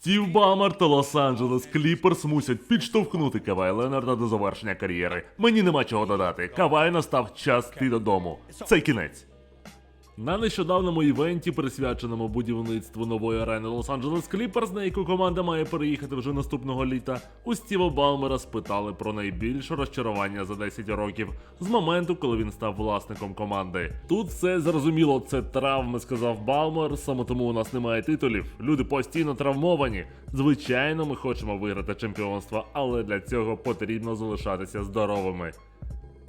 Стів Бамер та Лос-Анджелес Кліперс мусять підштовхнути Кавай Ленарда до завершення кар'єри. Мені нема чого додати. Кавай настав час йти додому. Це кінець. На нещодавному івенті, присвяченому будівництву нової арени Лос-Анджелес Кліперс, на яку команда має переїхати вже наступного літа, у Стіва Балмера спитали про найбільше розчарування за 10 років з моменту, коли він став власником команди. Тут все зрозуміло, це травми, сказав Балмер. Саме тому у нас немає титулів. Люди постійно травмовані. Звичайно, ми хочемо виграти чемпіонство, але для цього потрібно залишатися здоровими.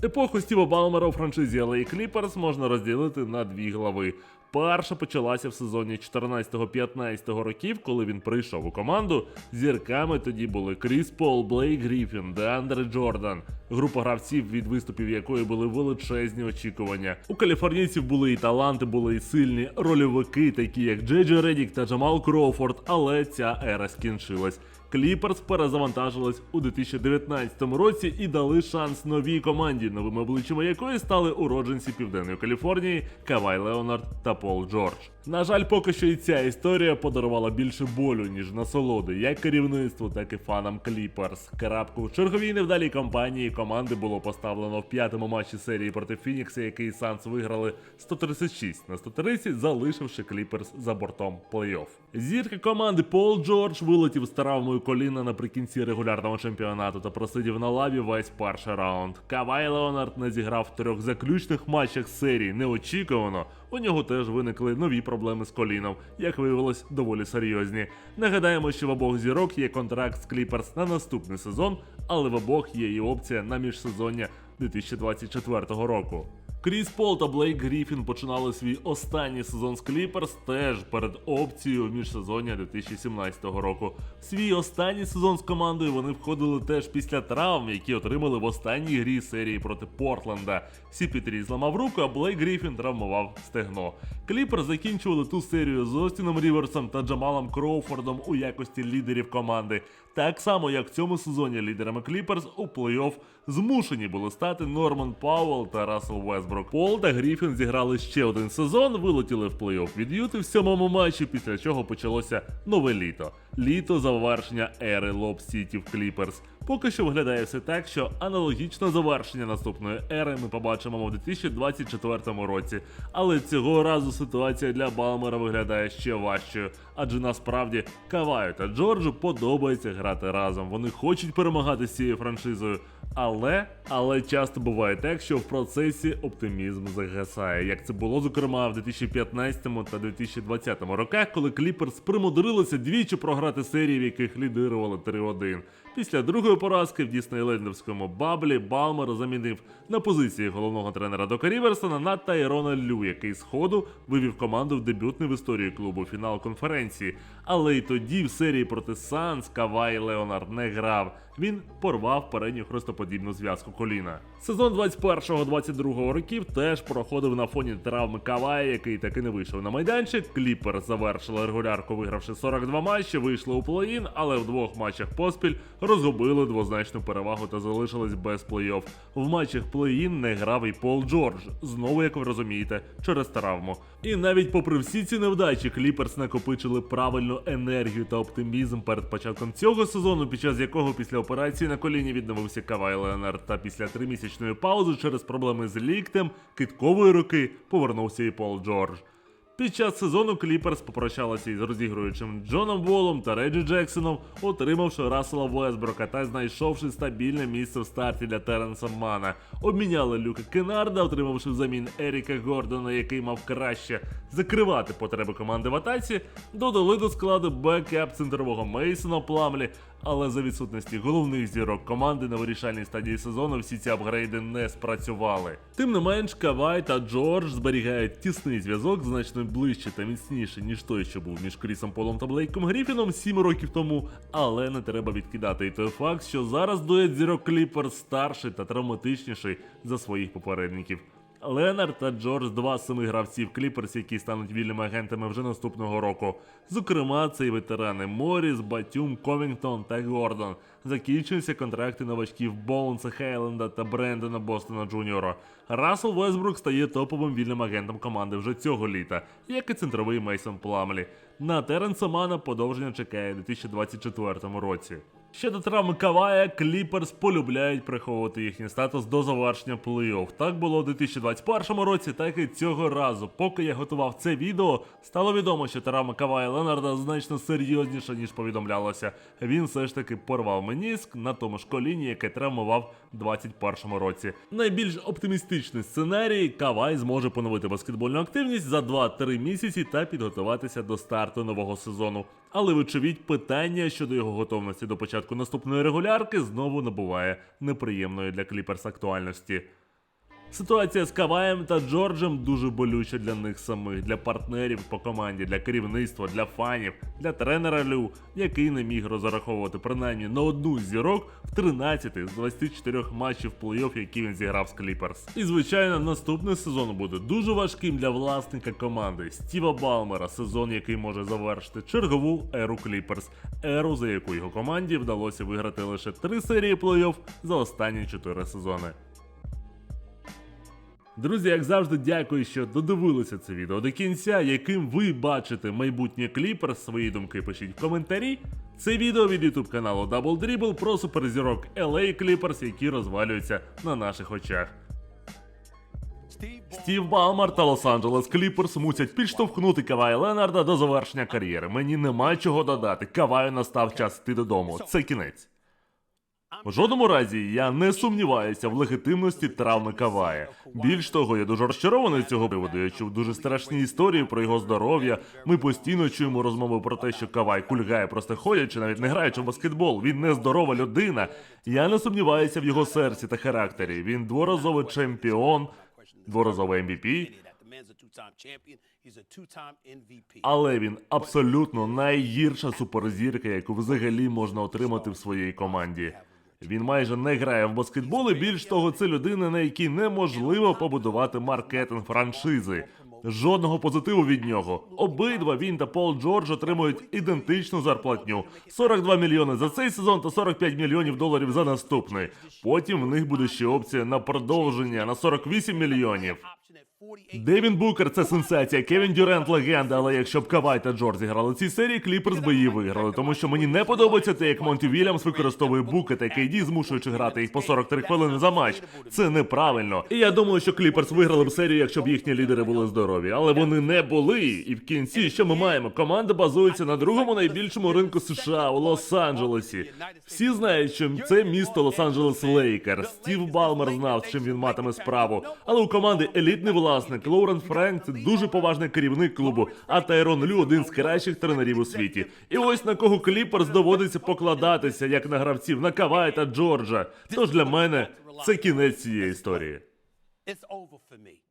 Епоху Стіва Балмера у франшизі LA Clippers можна розділити на дві глави. Перша почалася в сезоні 14-15 років, коли він прийшов у команду. Зірками тоді були Кріс Пол, Блейк Гріфін, Деандре Джордан. Група гравців, від виступів якої були величезні очікування. У каліфорнійців були і таланти, були і сильні рольовики, такі як Джеджі Редік та Джамал Кроуфорд, але ця ера скінчилась. Кліперс перезавантажились у 2019 році і дали шанс новій команді, новими обличчями якої стали уродженці Південної Каліфорнії Кавай Леонард та Пол Джордж. На жаль, поки що і ця історія подарувала більше болю, ніж насолоди, як керівництву, так і фанам Кліперс. Крапку в черговій невдалій кампанії команди було поставлено в п'ятому матчі серії проти Фінікса, який Санс виграли 136 на 130, залишивши Кліперс за бортом плей-офф. Зірка команди Пол Джордж вилетів з травмою коліна наприкінці регулярного чемпіонату та просидів на лаві весь перший раунд. Кавай Леонард не зіграв в трьох заключних матчах серії неочікувано. У нього теж виникли нові проблеми з коліном, як виявилось, доволі серйозні. Нагадаємо, що в обох зірок є контракт з Кліперс на наступний сезон, але в обох є і опція на міжсезоння 2024 року. Кріс Пол та Блейк Гріфін починали свій останній сезон з Кліперс теж перед опцією міжсезоння 2017 року. Свій останній сезон з командою вони входили теж після травм, які отримали в останній грі серії проти Портленда. Сіпітрі зламав руку, а Блейк Гріфін травмував стегно. Кліпер закінчували ту серію з Остіном Ріверсом та Джамалом Кроуфордом у якості лідерів команди. Так само, як в цьому сезоні лідерами Кліперс у плей-офф змушені були стати Норман Пауелл та Рассел Весбрук. Пол та Гріфін зіграли ще один сезон, вилетіли в плей-офф від Юти в сьомому матчі, після чого почалося нове літо. Літо завершення ери Лоб Сіті в Кліперс. Поки що виглядає все так, що аналогічне завершення наступної ери ми побачимо в 2024 році. Але цього разу ситуація для Балмера виглядає ще важчою, адже насправді Каваю та Джорджу подобається грати разом. Вони хочуть перемагати з цією франшизою. Але, але часто буває так, що в процесі оптимізм загасає, як це було зокрема в 2015 та 2020 роках, коли Кліперс примудрилися двічі програти серії, в яких лідирували 3-1. Після другої поразки в Діснейлендовському баблі Балмер замінив на позиції головного тренера Дока Ріверсона на Тайрона Лю, який з ходу вивів команду в дебютний в історії клубу фінал конференції. Але й тоді в серії проти Санс Кавай Леонард не грав. Він порвав передню хрестоподібну зв'язку коліна. Сезон 21-22 років теж проходив на фоні травми Кавая, який таки не вийшов на майданчик. Кліпер завершили регулярку, вигравши 42 матчі, вийшли у плей-ін, але в двох матчах поспіль розгубили двозначну перевагу та залишились без плей-офф. В матчах плей-ін не грав і Пол Джордж. Знову, як ви розумієте, через травму. І навіть попри всі ці невдачі, Кліперс накопичили правильну енергію та оптимізм перед початком цього сезону, під час якого після операції на коліні відновився Кавай Леонард, та після тримісячної паузи через проблеми з ліктем, киткової руки повернувся і Пол Джордж. Під час сезону Кліперс попрощалися із розігруючим Джоном Волом та Реджі Джексоном, отримавши Рассела Весброка та знайшовши стабільне місце в старті для Теренса Мана. Обміняли Люка Кенарда, отримавши взамін Еріка Гордона, який мав краще закривати потреби команди в атаці, додали до складу бекап центрового Мейсона Пламлі, але за відсутності головних зірок команди на вирішальній стадії сезону всі ці апгрейди не спрацювали. Тим не менш, Кавай та Джордж зберігають тісний зв'язок, значно ближче та міцніше, ніж той, що був між Крісом Полом та Блейком Гріфіном 7 років тому. Але не треба відкидати і той факт, що зараз дует зірок Кліпер старший та травматичніший за своїх попередників. Ленард та Джордж два семи гравців Кліперс, які стануть вільними агентами вже наступного року. Зокрема, це і ветерани Моріс, Батюм, Ковінгтон та Гордон. Закінчуються контракти новачків Боунса Хейленда та Брендона Бостона Джуніора. Рассел Весбрук стає топовим вільним агентом команди вже цього літа, як і центровий Мейсон Пламлі. На Теренса Мана подовження чекає у 2024 році. Щодо травми Кавая, Кліперс полюбляють приховувати їхній статус до завершення плей-офф. Так було у 2021 році, так і цього разу. Поки я готував це відео, стало відомо, що травма Кавая Ленарда значно серйозніша, ніж повідомлялося. Він все ж таки порвав меніск на тому ж коліні, яке травмував у 2021 році. Найбільш оптимістичний сценарій Кавай зможе поновити баскетбольну активність за 2-3 місяці та підготуватися до старту нового сезону. Але вочевидь, питання щодо його готовності до початку наступної регулярки знову набуває неприємної для Кліперс актуальності. Ситуація з Каваєм та Джорджем дуже болюча для них самих, для партнерів по команді, для керівництва, для фанів, для тренера Лю, який не міг розраховувати принаймні на одну зірок в 13 з 24 матчів плей-офф, які він зіграв з Кліперс. І звичайно, наступний сезон буде дуже важким для власника команди Стіва Балмера, сезон, який може завершити чергову еру Кліперс, еру, за яку його команді вдалося виграти лише три серії плей-офф за останні 4 сезони. Друзі, як завжди, дякую, що додивилися це відео до кінця. Яким ви бачите майбутнє кліпер, свої думки пишіть в коментарі. Це відео від YouTube каналу Double Dribble про суперзірок LA Clippers, які розвалюються на наших очах. Стів Балмар та Лос-Анджелес Кліперс мусять підштовхнути Кавая Ленарда до завершення кар'єри. Мені нема чого додати. Каваю настав час йти додому. Це кінець. В жодному разі я не сумніваюся в легітимності травми Кавая. Більш того, я дуже розчарований з цього приводу. Я чув дуже страшні історії про його здоров'я. Ми постійно чуємо розмови про те, що Кавай кульгає, просто ходячи, навіть не граючи в баскетбол. Він нездорова людина. Я не сумніваюся в його серці та характері. Він дворазовий чемпіон, дворазовий MVP, MVP. але він абсолютно найгірша суперзірка, яку взагалі можна отримати в своїй команді. Він майже не грає в баскетбол, і більш того, це людина, на якій неможливо побудувати маркетинг франшизи. Жодного позитиву від нього. Обидва він та Пол Джордж отримують ідентичну зарплатню: 42 мільйони за цей сезон та 45 мільйонів доларів за наступний. Потім в них буде ще опція на продовження на 48 мільйонів. Option at 48. Девін Букер це сенсація, Кевін Дюрент легенда, але якщо б Кавай та Джордж зіграли в цій серії, Кліперс би її виграли, тому що мені не подобається те, як Монті Вільямс використовує Бука та KD, змушуючи грати їх по 43 хвилини за матч. Це неправильно. І я думаю, що Кліперс виграли б серію, якщо б їхні лідери були здорові, але вони не були. І в кінці що ми маємо? Команда базується на другому найбільшому ринку США у Лос-Анджелесі. Всі знають, що це місто Лос-Анджелес Лейкер. Стів Балмер знав, чим він матиме справу. Але у команди елітний власник Лоурен Френк це дуже поважний керівник клубу, а Тайрон Лю один з кращих тренерів у світі. І ось на кого Кліперс доводиться покладатися, як на гравців, на Кавай та Джорджа. Тож для мене це кінець цієї історії. It's over for me.